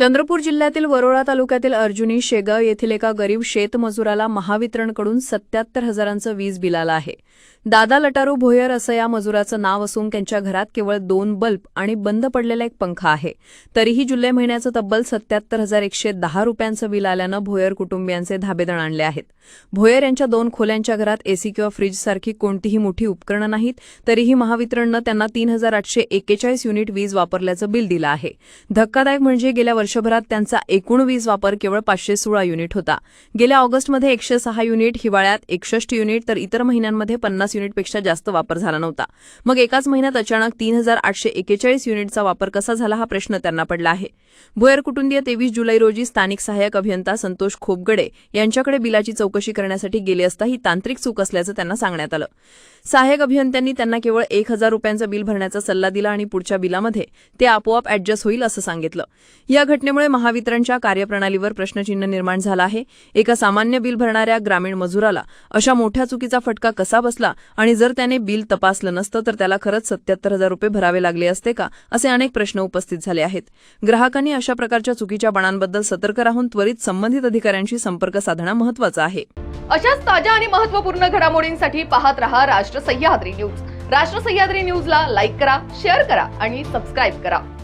चंद्रपूर जिल्ह्यातील वरोळा तालुक्यातील अर्जुनी शेगाव येथील एका गरीब शेतमजुराला महावितरणकडून सत्याहत्तर हजारांचं वीज बिल आलं आहे. दादा लटारू भोयर असं या मजुराचं नाव असून त्यांच्या घरात केवळ दोन बल्ब आणि बंद पडलेला एक पंखा आहे. तरीही जुलै महिन्याचं तब्बल सत्याहत्तर हजार एकशे दहा रुपयांचं बिल आल्यानं भोयर कुटुंबियांचे धाबेदण आणले आहेत. भोयर यांच्या दोन खोल्यांच्या घरात एसी किंवा फ्रीजसारखी कोणतीही मोठी उपकरणं नाहीत तरीही महावितरणनं त्यांना तीन हजार आठशे एकेचाळीस युनिट वीज वापरल्याचं बिल दिलं आहे. धक्कादायक म्हणजे गेल्या वर्षभरात त्यांचा एकूण वीज वापर केवळ पाचशे सोळा युनिट होता. गेल्या ऑगस्टमध्ये एकशे सहा युनिट हिवाळ्यात एकसष्ट युनिट तर इतर महिन्यांमध्ये पन्नास युनिटपेक्षा जास्त वापर झाला नव्हता. मग एकाच महिन्यात अचानक तीन हजार आठशे एकेचाळीस युनिटचा वापर कसा झाला हा प्रश्न त्यांना पडला आहे. भुयर कुटुंबीय तेवीस जुलै रोजी स्थानिक सहाय्यक अभियंता संतोष खोपगडे यांच्याकडे बिलाची चौकशी करण्यासाठी गेले असता ही तांत्रिक चूक असल्याचं त्यांना सांगण्यात आलं. सहाय्यक अभियंत्यांनी त्यांना केवळ एक हजार रुपयांचं बिल भरण्याचा सल्ला दिला आणि पुढच्या बिलामध्ये ते आपोआप ऍडजस्ट होईल असं सांगितलं. या घटनेमुळे महावितरणच्या कार्यप्रणालीवर प्रश्नचिन्ह निर्माण झालं आहे. एका सामान्य बिल भरणाऱ्या ग्रामीण मजुराला अशा मोठ्या चुकीचा फटका कसा बसला आणि जर त्याने बिल तपासलं नसतं तर त्याला खरंच सत्याहत्तर हजार रुपये भरावे लागले असते का असे अनेक प्रश्न उपस्थित झाले आहेत. ग्राहकांनी अशा प्रकारच्या चुकीच्या बणांबद्दल सतर्क राहून त्वरित संबंधित अधिकाऱ्यांशी संपर्क साधणं महत्वाचं आहे. अशाच ताज्या आणि महत्त्वपूर्ण घडामोडींसाठी पाहत रहा राष्ट्र सह्याद्री न्यूज. राष्ट्र सह्याद्री न्यूजला लाईक करा शेअर करा आणि सबस्क्राईब करा.